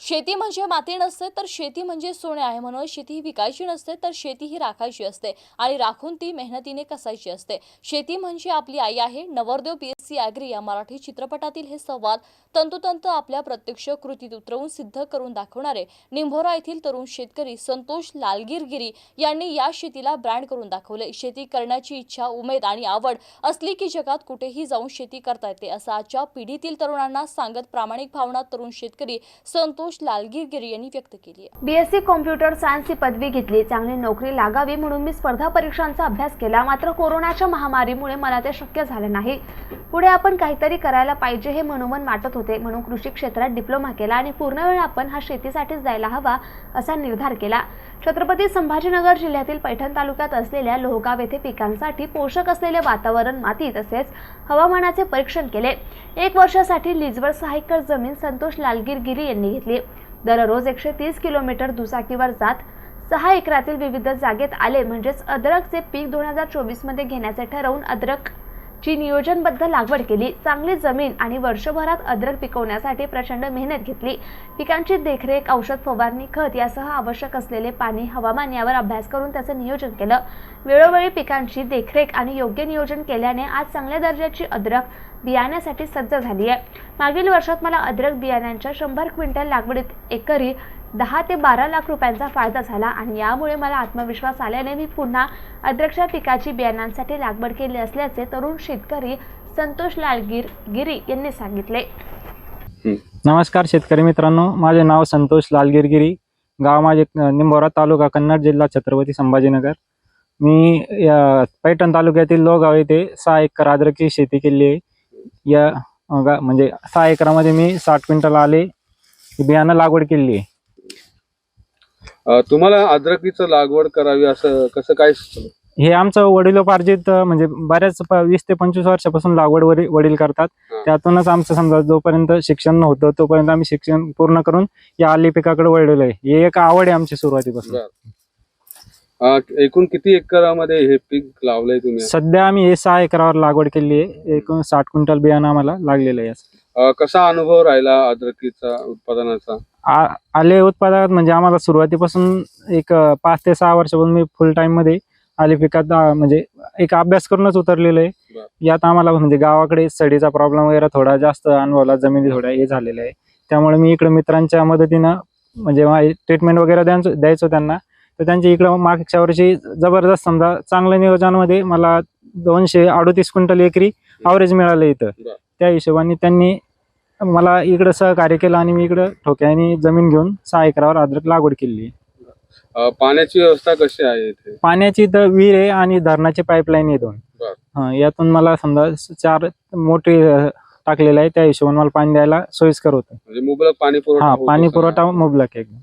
शेती म्हणजे माती नसते तर शेती म्हणजे सोने आहे म्हणून शेती ही विकायची नसते तर शेती ही राखायची असते आणि राखून ती मेहनतीने कसायची असते. शेती म्हणजे आपली आई आहे नवरदेव पी एस सी ॲग्री या मराठी चित्रपटातील हे संवाद तंतोतंत आपल्या प्रत्यक्ष कृतीत उतरवून सिद्ध करून दाखवणारे. निंभोरा येथील तरुण शेतकरी संतोष लालगिरगिरी यांनी या शेतीला ब्रँड करून दाखवले. शेती करण्याची इच्छा उमेद आणि आवड असली की जगात कुठेही जाऊन शेती करता येते असं आजच्या पिढीतील तरुणांना सांगत प्रामाणिक भावना तरुण शेतकरी संतोष लालगिरगिरी यांनी व्यक्त केली आहे. बीएससी कॉम्प्युटर सायन्स ही पदवी घेतली चांगली नोकरी लागावी म्हणून मी स्पर्धा परीक्षांचा अभ्यास केला मात्र कोरोनाच्या महामारीमुळे मला ते शक्य झालं नाही. पुढे आपण काहीतरी करायला पाहिजे हे मनोमन वाटत होते म्हणून कृषी क्षेत्रात डिप्लोमा केला आणि पूर्ण वेळ आपण हा शेतीसाठीच जायला हवा असा निर्धार केला. छत्रपती संभाजीनगर जिल्ह्यातील पैठण तालुक्यात असलेल्या लोहगाव येथे पिकांसाठी पोषक असलेले वातावरण माती तसेच हवामानाचे परीक्षण केले. एक वर्षासाठी लीजवर सहा एकर जमीन संतोष लालगिरगिरी यांनी घेतली. दररोज एकशे तीस किलोमीटर दुचाकीवर जात सहा एकरातील विविध जागेत आले म्हणजेच अद्रकचे पीक दोन हजार चोवीसमध्ये घेण्याचे ठरवून अद्रक ची नियोजनबद्ध लागवड केली चांगली जमीन आणि वर्षभरात अद्रक पिकवण्यासाठी प्रचंड मेहनत घेतली. पिकांची देखरेख औषध फवारणी खत यासह आवश्यक असलेले पाणी हवामान यावर अभ्यास करून त्याचं नियोजन केलं. वेळोवेळी पिकांची देखरेख आणि योग्य नियोजन केल्याने आज चांगल्या दर्जाची अद्रक बियाण्यासाठी सज्ज झाली आहे मागील वर्षात मला अद्रक बियाण्यांच्या शंभर क्विंटल लागवडीत एकरी दहा ते बारा लाख रुपयांचा फायदा झाला आणि यामुळे मला आत्मविश्वास आल्याने मी पुन्हा अद्रकच्या पिकाची बियाणांसाठी लागवड केली असल्याचे तरुण शेतकरी संतोष लालगीर गिरी यांनी सांगितले. नमस्कार शेतकरी मित्रांनो माझे नाव संतोष लालगिरगिरी गाव माझे निंबोरा तालुका कन्नड जिल्हा छत्रपती संभाजीनगर. मी या पैठण तालुक्यातील लोहगाव येथे सहा एकर अद्रकची शेती केली आहे. या म्हणजे सहा एकरामध्ये मी साठ क्विंटल आले बियाणं लागवड केली आहे. तुम्हाला अद्रकीचं लागवड करावी असं कसं काय सुचलं? हे आमचं वडिलोपार्जित म्हणजे बऱ्याच वीस ते पंचवीस वर्षापासून लागवड वडील करतात. त्यातूनच आमचं समजा जोपर्यंत शिक्षण नव्हतं तोपर्यंत आम्ही शिक्षण पूर्ण करून या आली पिकाकडे वळलेलो आहे. ही एक आवड आहे आमची सुरुवातीपासून. एकूण किती एकरामध्ये हे पीक लावलंय तुम्ही? सध्या आम्ही हे सहा एकरावर लागवड केली आहे. एकूण साठ क्विंटल बियाणं आम्हाला लागलेलं आहे. कसा अनुभव राहिला अद्रकीचा उत्पादनाचा? आ- आले उत्पादनात म्हणजे आम्हाला सुरुवातीपासून एक अं, पाच ते सहा वर्षापासून मी फुल टाइममध्ये आले पिकात अं, म्हणजे एक अभ्यास करूनच उतरलेलो आहे. यात आम्हाला म्हणजे गावाकडे सडीचा प्रॉब्लेम वगैरे थोडा जास्त अनुभवला जमिनी थोड्या हे झालेलं आहे. त्यामुळे मी इकडे मित्रांच्या मदतीनं म्हणजे ट्रीटमेंट वगैरे द्यायचो द्यायचो त्यांना. तर त्यांच्या इकडं मागच्या वर्षी जबरदस्त समजा चांगल्या नियोजनामध्ये मला दोनशे अडोतीस क्विंटल एकरी अवरेज मिळालं इथं. बरं. त्या हिशोबाने त्यांनी मला इकडं सहकार्य केलं आणि मी इकडं ठोक्याने जमीन घेऊन सहा एकरावर अद्रक लागवड केली. अ, पाण्याची व्यवस्था कशी आहे इथे? पाण्याची तर विहीर आहे आणि धरणाची पाईपलाईन आहे दोन. बरं. हं, यातून मला समजा चार मोठी टाकलेलं आहे त्या हिशोबाने मला पाणी द्यायला सोयीस्कर होतं. म्हणजे मुबलक पाणी पुरवठा हा होत पाणी असेल. पुरवठा मुबलक आहे एकदम.